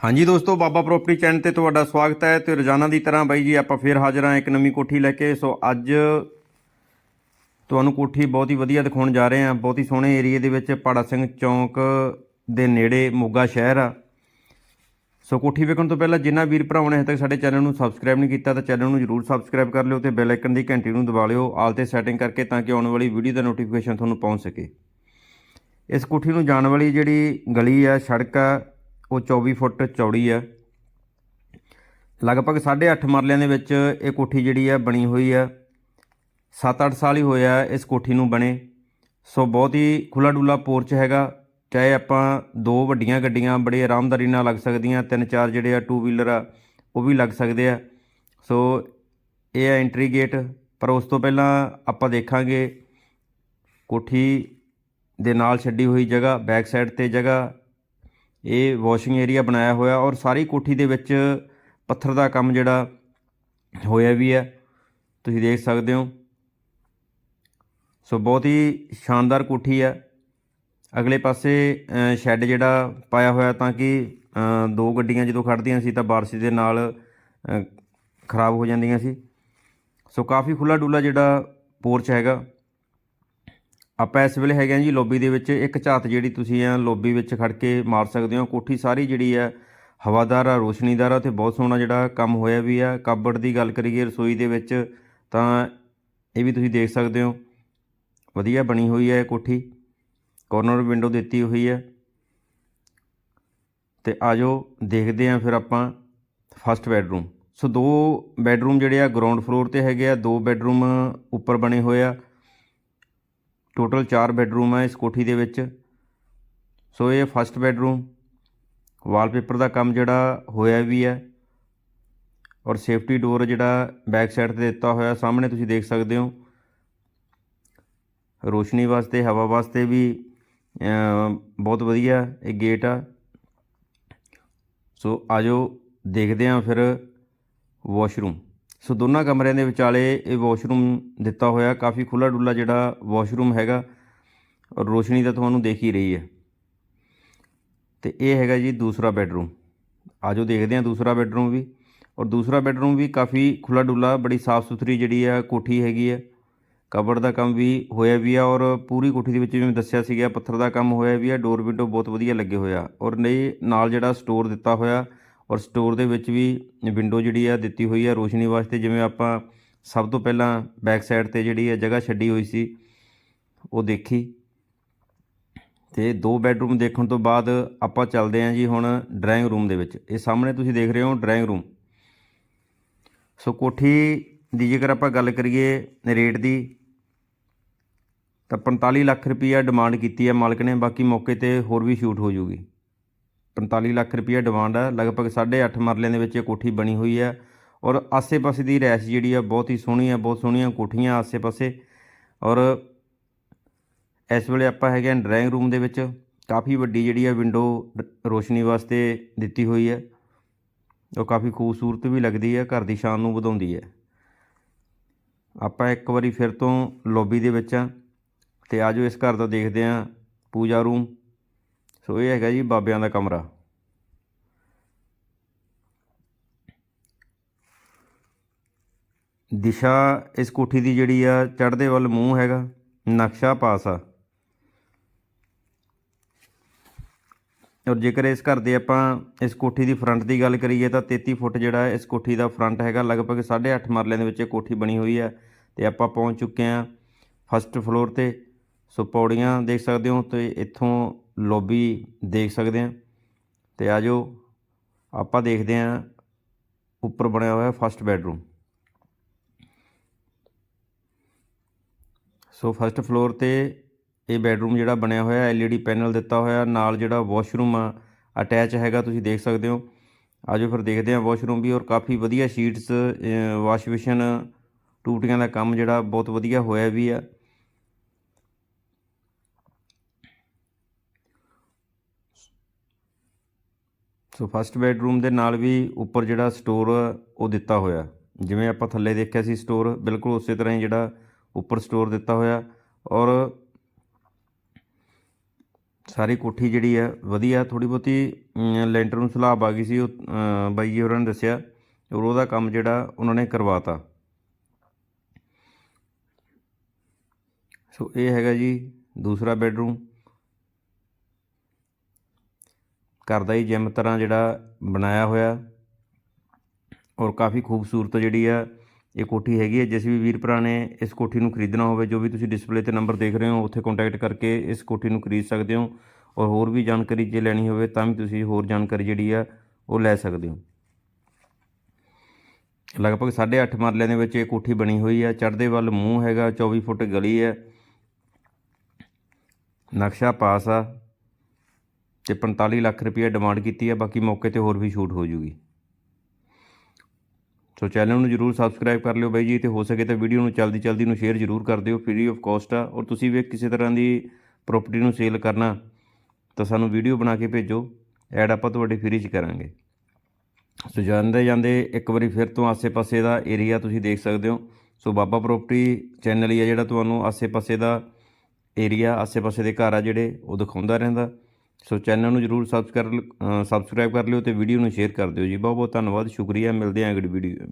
ਹਾਂਜੀ ਦੋਸਤੋ, ਬਾਬਾ property channel ਤੇ ਤੁਹਾਡਾ ਸਵਾਗਤ ਹੈ ਤੇ ਰੋਜ਼ਾਨਾ ਦੀ ਤਰ੍ਹਾਂ ਬਾਈ ਜੀ ਆਪਾਂ ਫੇਰ ਹਾਜ਼ਰ ਹਾਂ ਇੱਕ ਨਵੀਂ ਕੋਠੀ ਲੈ ਕੇ। ਸੋ ਅੱਜ ਤੁਹਾਨੂੰ ਕੋਠੀ ਬਹੁਤ ਹੀ ਵਧੀਆ ਦਿਖਾਉਣ ਜਾ ਰਹੇ ਹਾਂ। ਬਹੁਤ ਹੀ ਸੋਹਣੇ ਏਰੀਏ ਦੇ ਵਿੱਚ ਪਾੜਾ ਸਿੰਘ ਚੌਂਕ ਦੇ ਨੇੜੇ ਮੋਗਾ ਸ਼ਹਿਰ ਆ। ਸੋ ਕੋਠੀ ਵੇਖਣ ਤੋਂ ਪਹਿਲਾਂ ਜਿਨ੍ਹਾਂ ਵੀਰ ਭਰਾਵਾਂ ਨੇ ਹਜੇ ਤੱਕ ਸਾਡੇ ਚੈਨਲ ਨੂੰ ਸਬਸਕ੍ਰਾਈਬ ਨਹੀਂ ਕੀਤਾ ਤਾਂ ਚੈਨਲ ਨੂੰ ਜਰੂਰ ਸਬਸਕ੍ਰਾਈਬ ਕਰ ਲਿਓ ਤੇ ਬੈਲ ਆਈਕਨ ਦੀ ਘੰਟੀ ਨੂੰ ਦਬਾ ਲਿਓ, ਆਲ ਤੇ ਸੈਟਿੰਗ ਕਰਕੇ ਤਾਂ ਕਿ ਆਉਣ ਵਾਲੀ ਵੀਡੀਓ ਦਾ ਨੋਟੀਫਿਕੇਸ਼ਨ ਤੁਹਾਨੂੰ ਪਹੁੰਚ ਸਕੇ। ਇਸ ਕੋਠੀ ਨੂੰ ਜਾਣ ਵਾਲੀ ਜਿਹੜੀ ਗਲੀ ਆ, ਸੜਕ ਆ ਉਹ 24 ਫੁੱਟ ਚੌੜੀ ਹੈ ਲਗਭਗ 8.5 ਮਰਲਿਆਂ ਦੇ ਵਿੱਚ ਇਹ ਕੋਠੀ ਜਿਹੜੀ ਆ ਬਣੀ ਹੋਈ ਆ। 7-8 ਸਾਲ ਹੀ ਹੋਇਆ ਇਸ ਕੋਠੀ ਨੂੰ ਬਣੇ। ਸੋ ਬਹੁਤ ਹੀ ਖੁੱਲਾ ਡੁੱਲਾ ਪੋਰਚ ਹੈਗਾ। ਚਾਹੇ ਆਪਾਂ ਦੋ ਵੱਡੀਆਂ ਗੱਡੀਆਂ ਬੜੇ ਆਰਾਮਦਾਰੀ ਨਾਲ ਲੱਗ ਸਕਦੀਆਂ, ਤਿੰਨ ਚਾਰ ਜਿਹੜੇ ਆ ਟੂ ਵੀਲਰ ਆ, ਉਹ ਵੀ ਲੱਗ ਸਕਦੇ ਆ। ਸੋ ਇਹ ਆ ਐਂਟਰੀ ਗੇਟ ਪਰ ਉਸ ਤੋਂ ਪਹਿਲਾਂ ਆਪਾਂ ਦੇਖਾਂਗੇ ਕੋਠੀ ਦੇ ਨਾਲ ਛੱਡੀ ਹੋਈ ਜਗ੍ਹਾ ਬੈਕ ਸਾਈਡ ਤੇ ਜਗ੍ਹਾ। ਇਹ ਵਾਸ਼ਿੰਗ ਏਰੀਆ ਬਣਾਇਆ ਹੋਇਆ ਔਰ ਸਾਰੀ ਕੋਠੀ ਦੇ ਵਿੱਚ ਪੱਥਰ ਦਾ ਕੰਮ ਜਿਹੜਾ ਹੋਇਆ ਵੀ ਹੈ। ਤੁਸੀਂ ਦੇਖ ਸਕਦੇ ਹੋ। ਸੋ ਬਹੁਤ ਹੀ ਸ਼ਾਨਦਾਰ ਕੋਠੀ ਹੈ। ਅਗਲੇ ਪਾਸੇ ਸ਼ੈੱਡ ਜਿਹੜਾ ਪਾਇਆ ਹੋਇਆ ਤਾਂ ਕਿ ਦੋ ਗੱਡੀਆਂ ਜਦੋਂ ਖੜਦੀਆਂ ਸੀ ਤਾਂ ਬਾਰਿਸ਼ ਦੇ ਨਾਲ ਖਰਾਬ ਹੋ ਜਾਂਦੀਆਂ ਸੀ। ਸੋ ਕਾਫੀ ਖੁੱਲਾ ਡੁੱਲਾ ਜਿਹੜਾ ਪੋਰਚ ਹੈਗਾ। ਆਪਾਂ ਇਸ ਵੇਲੇ ਹੈਗੇ ਹਾਂ ਜੀ ਲੌਬੀ ਦੇ ਵਿੱਚ। ਇੱਕ ਝਾਤ ਜਿਹੜੀ ਤੁਸੀਂ ਆ ਲੌਬੀ ਵਿੱਚ ਖੜ ਕੇ ਮਾਰ ਸਕਦੇ ਹੋ। ਕੋਠੀ ਸਾਰੀ ਜਿਹੜੀ ਆ ਹਵਾਦਾਰ ਆ, ਰੋਸ਼ਨੀਦਾਰ ਆ ਤੇ ਬਹੁਤ ਸੋਹਣਾ ਜਿਹੜਾ ਕੰਮ ਹੋਇਆ ਵੀ ਆ। ਕਬੜ ਦੀ ਗੱਲ ਕਰੀਏ ਰਸੋਈ ਦੇ ਵਿੱਚ ਤਾਂ ਇਹ ਵੀ ਤੁਸੀਂ ਦੇਖ ਸਕਦੇ ਹੋ। ਵਧੀਆ ਬਣੀ ਹੋਈ ਹੈ ਇਹ ਕੋਠੀ। ਕੋਰਨਰ ਵਿੰਡੋ ਦਿੱਤੀ ਹੋਈ ਹੈ ਤੇ ਆਜੋ ਦੇਖਦੇ ਹਾਂ ਫਿਰ ਆਪਾਂ ਫਸਟ ਬੈਡਰੂਮ ਸੋ ਦੋ ਬੈਡਰੂਮ ਜਿਹੜੇ ਆ ਗਰਾਊਂਡ ਫਲੋਰ ਤੇ ਹੈਗੇ ਆ, ਦੋ ਬੈਡਰੂਮ ਉੱਪਰ ਬਣੇ ਹੋਏ ਆ। ਟੋਟਲ 4 ਬੈਡਰੂਮ ਹੈ ਇਸ ਕੋਠੀ ਦੇ ਵਿੱਚ। ਸੋ ਇਹ ਫਸਟ ਬੈਡਰੂਮ ਵਾਲਪੇਪਰ ਦਾ ਕੰਮ ਜਿਹੜਾ ਹੋਇਆ ਵੀ ਹੈ ਔਰ ਸੇਫਟੀ ਡੋਰ ਜਿਹੜਾ ਬੈਕ ਸਾਈਡ ਤੇ ਦਿੱਤਾ ਹੋਇਆ, ਸਾਹਮਣੇ ਤੁਸੀਂ ਦੇਖ ਸਕਦੇ ਹੋ। ਰੋਸ਼ਨੀ ਵਾਸਤੇ, ਹਵਾ ਵਾਸਤੇ ਵੀ ਬਹੁਤ ਵਧੀਆ ਇਹ ਗੇਟ ਆ। ਸੋ ਆਜੋ ਦੇਖਦੇ ਹਾਂ ਫਿਰ ਵਾਸ਼ਰੂਮ ਸੋ ਦੋਨਾਂ ਕਮਰਿਆਂ ਦੇ ਵਿਚਾਲੇ ਇਹ ਵਾਸ਼ਰੂਮ ਦਿੱਤਾ ਹੋਇਆ, ਕਾਫੀ ਖੁੱਲਾ ਡੁੱਲਾ ਜਿਹੜਾ ਵਾਸ਼ਰੂਮ ਹੈਗਾ ਔਰ ਰੋਸ਼ਨੀ ਤਾਂ ਤੁਹਾਨੂੰ ਦੇਖ ਹੀ ਰਹੀ ਹੈ। ਤੇ ਇਹ ਹੈਗਾ ਜੀ ਦੂਸਰਾ ਬੈਡਰੂਮ। ਆਜੋ ਦੇਖਦੇ ਹਾਂ ਦੂਸਰਾ ਬੈੱਡਰੂਮ ਵੀ। ਔਰ ਦੂਸਰਾ ਬੈਡਰੂਮ ਵੀ ਕਾਫੀ ਖੁੱਲਾ ਡੁੱਲਾ ਬੜੀ ਸਾਫ਼ ਸੁਥਰੀ ਜਿਹੜੀ ਆ ਕੋਠੀ ਹੈਗੀ ਹੈ ਕਬੜ ਦਾ ਕੰਮ ਵੀ ਹੋਇਆ ਵੀ ਆ ਔਰ ਪੂਰੀ ਕੋਠੀ ਦੇ ਵਿੱਚ ਜਿਵੇਂ ਦੱਸਿਆ ਸੀਗਾ, ਪੱਥਰ ਦਾ ਕੰਮ ਹੋਇਆ ਵੀ ਆ, ਡੋਰ ਵਿੰਡੋ ਬਹੁਤ ਵਧੀਆ ਲੱਗੇ ਹੋਇਆ ਔਰ ਨਹੀਂ, ਨਾਲ ਜਿਹੜਾ ਸਟੋਰ ਦਿੱਤਾ ਹੋਇਆ ਔਰ ਸਟੋਰ ਦੇ ਵਿੱਚ ਵੀ ਵਿੰਡੋ ਜਿਹੜੀ ਆ ਦਿੱਤੀ ਹੋਈ ਆ ਰੋਸ਼ਨੀ ਵਾਸਤੇ, ਜਿਵੇਂ ਆਪਾਂ ਸਭ ਤੋਂ ਪਹਿਲਾਂ ਬੈਕ ਸਾਈਡ ਤੇ ਜਿਹੜੀ ਆ ਜਗ੍ਹਾ ਛੱਡੀ ਹੋਈ ਸੀ, ਉਹ ਦੇਖੀ। ਤੇ ਦੋ ਬੈੱਡਰੂਮ ਦੇਖਣ ਤੋਂ ਬਾਅਦ ਆਪਾਂ ਚੱਲਦੇ ਹਾਂ ਜੀ ਹੁਣ ਡਰਾਇੰਗ ਰੂਮ ਦੇ ਵਿੱਚ। ਇਹ ਸਾਹਮਣੇ ਤੁਸੀਂ ਦੇਖ ਰਹੇ ਹੋ ਡਰਾਇੰਗ ਰੂਮ ਸੋ ਕੋਠੀ ਦੀ ਜੇਕਰ ਆਪਾਂ ਗੱਲ ਕਰੀਏ ਰੇਟ ਦੀ, ਤਾਂ 45 ਲੱਖ ਰੁਪਈਆ ਡਿਮਾਂਡ ਕੀਤੀ ਹੈ ਮਾਲਕ ਨੇ, ਬਾਕੀ ਮੌਕੇ ਤੇ ਹੋਰ ਵੀ ਸ਼ੂਟ ਹੋ ਜੂਗੀ। 45 ਲੱਖ ਰੁਪਈਆ ਡਿਮਾਂਡ ਹੈ ਲਗਭਗ 8.5 ਮਰਲਿਆਂ ਦੇ ਵਿੱਚ ਇਹ ਕੋਠੀ ਬਣੀ ਹੋਈ ਹੈ ਔਰ ਆਸੇ-ਪਾਸੇ ਦੀ ਰੈਸ਼ ਜਿਹੜੀ ਆ, ਬਹੁਤ ਹੀ ਸੋਹਣੀ ਹੈ ਬਹੁਤ ਸੋਹਣੀਆਂ ਕੋਠੀਆਂ ਆਸੇ-ਪਾਸੇ। ਔਰ ਇਸ ਵੇਲੇ ਆਪਾਂ ਹੈਗੇ ਹਾਂ ਡਰਾਇੰਗ ਰੂਮ ਦੇ ਵਿੱਚ। ਕਾਫੀ ਵੱਡੀ ਜਿਹੜੀ ਆ ਵਿੰਡੋ ਰੋਸ਼ਨੀ ਵਾਸਤੇ ਦਿੱਤੀ ਹੋਈ ਹੈ ਉਹ ਕਾਫੀ ਖੂਬਸੂਰਤ ਵੀ ਲੱਗਦੀ ਹੈ ਘਰ ਦੀ ਸ਼ਾਨ ਨੂੰ ਵਧਾਉਂਦੀ ਹੈ ਆਪਾਂ ਇੱਕ ਵਾਰੀ ਫਿਰ ਤੋਂ ਲੌਬੀ ਦੇ ਵਿੱਚ ਆ। ਤੇ ਆਜੋ ਇਸ ਘਰ ਦਾ ਦੇਖਦੇ ਹਾਂ ਪੂਜਾ ਰੂਮ ਸੋ ਇਹ ਹੈਗਾ ਜੀ ਬਾਬਿਆਂ ਦਾ ਕਮਰਾ। ਦਿਸ਼ਾ ਇਸ ਕੋਠੀ ਦੀ ਜਿਹੜੀ ਆ, ਚੜ੍ਹਦੇ ਵੱਲ ਮੂੰਹ ਹੈਗਾ, ਨਕਸ਼ਾ ਪਾਸ ਆ। ਔਰ ਜੇਕਰ ਇਸ ਘਰ ਦੇ ਆਪਾਂ ਇਸ ਕੋਠੀ ਦੀ ਫਰੰਟ ਦੀ ਗੱਲ ਕਰੀਏ ਤਾਂ 33 ਫੁੱਟ ਜਿਹੜਾ ਇਸ ਕੋਠੀ ਦਾ ਫਰੰਟ ਹੈਗਾ, ਲਗਭਗ 8.5 ਮਰਲਿਆਂ ਦੇ ਵਿੱਚ ਇਹ ਕੋਠੀ ਬਣੀ ਹੋਈ ਹੈ ਤੇ ਆਪਾਂ ਪਹੁੰਚ ਚੁੱਕੇ ਹਾਂ ਫਸਟ ਫਲੋਰ ਤੇ। ਸੋ ਪੌੜੀਆਂ ਦੇਖ ਸਕਦੇ ਹੋ ਤੇ ਇੱਥੋਂ ਲੌਬੀ ਦੇਖ ਸਕਦੇ ਹਾਂ। ਤੇ ਆਜੋ ਆਪਾਂ ਦੇਖਦੇ ਹਾਂ ਉੱਪਰ ਬਣਿਆ ਹੋਇਆ first bedroom so first floor ਤੇ ਇਹ ਬੈਡਰੂਮ ਜਿਹੜਾ ਬਣਿਆ ਹੋਇਆ ਐਲਈਡੀ ਪੈਨਲ ਦਿੱਤਾ ਹੋਇਆ, ਨਾਲ ਜਿਹੜਾ ਵਾਸ਼ਰੂਮ ਆ ਅਟੈਚ ਹੈਗਾ, ਤੁਸੀਂ ਦੇਖ ਸਕਦੇ ਹੋ। ਆਜੋ ਫਿਰ ਦੇਖਦੇ ਹਾਂ ਵਾਸ਼ਰੂਮ ਵੀ, ਔਰ ਕਾਫੀ ਵਧੀਆ ਸ਼ੀਟਸ ਵਾਸ਼ ਬੇਸਿਨ ਟੂਟੀਆਂ ਦਾ ਕੰਮ ਜਿਹੜਾ ਬਹੁਤ ਵਧੀਆ ਹੋਇਆ ਵੀ ਆ। ਸੋ ਫਸਟ ਬੈਡਰੂਮ ਦੇ ਨਾਲ ਵੀ ਉੱਪਰ ਜਿਹੜਾ ਸਟੋਰ ਉਹ ਦਿੱਤਾ ਹੋਇਆ। ਜਿਵੇਂ ਆਪਾਂ ਥੱਲੇ ਦੇਖਿਆ ਸੀ ਸਟੋਰ ਬਿਲਕੁਲ ਉਸੇ ਤਰ੍ਹਾਂ ਹੀ ਜਿਹੜਾ ਉੱਪਰ ਸਟੋਰ ਦਿੱਤਾ ਹੋਇਆ। ਔਰ ਸਾਰੀ ਕੋਠੀ ਜਿਹੜੀ ਹੈ, ਵਧੀਆ ਥੋੜੀ ਬਹੁਤੀ ਲੈਂਟਰ ਨੂੰ ਸਲਾਬ ਆ ਗਈ ਸੀ, ਉਹ ਬਾਈ ਜੀ ਹੋਰਾਂ ਨੇ ਦੱਸਿਆ। ਔਰ ਉਹਦਾ ਕੰਮ ਜਿਹੜਾ ਉਹਨਾਂ ਨੇ ਕਰਵਾਤਾ। ਸੋ ਇਹ ਹੈਗਾ ਜੀ ਦੂਸਰਾ ਬੈਡਰੂਮ ਘਰ ਦਾ ਹੀ ਜਿਮ ਤਰ੍ਹਾਂ ਜਿਹੜਾ ਬਣਾਇਆ ਹੋਇਆ। ਔਰ ਕਾਫੀ ਖੂਬਸੂਰਤ ਜਿਹੜੀ ਆ, ਇਹ ਕੋਠੀ ਹੈਗੀ ਹੈ ਜਿਸ ਵੀ ਵੀਰ ਭਰਾ ਨੇ ਇਸ ਕੋਠੀ ਨੂੰ ਖਰੀਦਣਾ ਹੋਵੇ, ਜੋ ਵੀ ਤੁਸੀਂ ਡਿਸਪਲੇ ਤੇ ਨੰਬਰ ਦੇਖ ਰਹੇ ਹੋ, ਉੱਥੇ ਕੰਟੈਕਟ ਕਰਕੇ ਇਸ ਕੋਠੀ ਨੂੰ ਖਰੀਦ ਸਕਦੇ ਹੋ। ਔਰ ਹੋਰ ਵੀ ਜਾਣਕਾਰੀ ਜੇ ਲੈਣੀ ਹੋਵੇ, ਤਾਂ ਵੀ ਤੁਸੀਂ ਹੋਰ ਜਾਣਕਾਰੀ ਜਿਹੜੀ ਆ, ਉਹ ਲੈ ਸਕਦੇ ਹੋ। ਲਗਭਗ 8.5 ਮਰਲਿਆਂ ਦੇ ਵਿੱਚ ਇਹ ਕੋਠੀ ਬਣੀ ਹੋਈ ਆ। ਚੜ੍ਹਦੇ ਵੱਲ ਮੂੰਹ ਹੈਗਾ 24 ਫੁੱਟ ਗਲੀ ਹੈ ਨਕਸ਼ਾ ਪਾਸ ਆ। ਤੇ 45 ਲੱਖ ਰੁਪਏ ਡਿਮਾਂਡ ਕੀਤੀ ਹੈ, ਬਾਕੀ ਮੌਕੇ ਤੇ ਹੋਰ ਵੀ ਛੂਟ ਹੋ ਜੂਗੀ। ਸੋ ਚੈਨਲ ਨੂੰ ਜਰੂਰ ਸਬਸਕ੍ਰਾਈਬ ਕਰ ਲਿਓ ਬਾਈ ਜੀ, ਤੇ ਹੋ ਸਕੇ ਤਾਂ ਵੀਡੀਓ ਨੂੰ ਜਲਦੀ ਜਲਦੀ ਨੂੰ ਸ਼ੇਅਰ ਜਰੂਰ ਕਰ ਦਿਓ ਫ੍ਰੀ ਆਫ ਕਾਸਟ ਆ, ਔਰ ਤੁਸੀਂ ਵੀ ਕਿਸੇ ਤਰ੍ਹਾਂ ਦੀ ਪ੍ਰਾਪਰਟੀ ਨੂੰ ਸੇਲ ਕਰਨਾ, ਤਾਂ ਸਾਨੂੰ ਵੀਡੀਓ ਬਣਾ ਕੇ ਭੇਜੋ, ਐਡ ਆਪਾਂ ਤੁਹਾਡੇ ਫ੍ਰੀ ਚ ਕਰਾਂਗੇ। ਸੋ ਜਾਂਦੇ ਜਾਂਦੇ ਇੱਕ ਵਾਰੀ ਫਿਰ ਤੋਂ ਆਸੇ-ਪਾਸੇ ਦਾ ਏਰੀਆ ਤੁਸੀਂ ਦੇਖ ਸਕਦੇ ਹੋ। ਸੋ ਬਾਬਾ ਪ੍ਰਾਪਰਟੀ ਚੈਨਲ ਹੀ ਆ ਜਿਹੜਾ ਤੁਹਾਨੂੰ ਆਸੇ-ਪਾਸੇ ਦਾ ਏਰੀਆ ਆਸੇ-ਪਾਸੇ ਦੇ ਘਰ ਆ ਜਿਹੜੇ, ਉਹ ਦਿਖਾਉਂਦਾ ਰਹਿੰਦਾ। ਸੋ ਚੈਨਲ ਨੂੰ ਜਰੂਰ ਸਬਸਕ੍ਰਾਈਬ ਸਬਸਕ੍ਰਾਈਬ ਕਰ ਲਿਓ ਤੇ ਵੀਡੀਓ ਨੂੰ ਸ਼ੇਅਰ ਕਰ ਦਿਓ ਜੀ। ਬਹੁਤ ਬਹੁਤ ਧੰਨਵਾਦ, ਸ਼ੁਕਰੀਆ। ਮਿਲਦੇ ਹਾਂ ਅਗਲੀ ਵੀਡੀਓ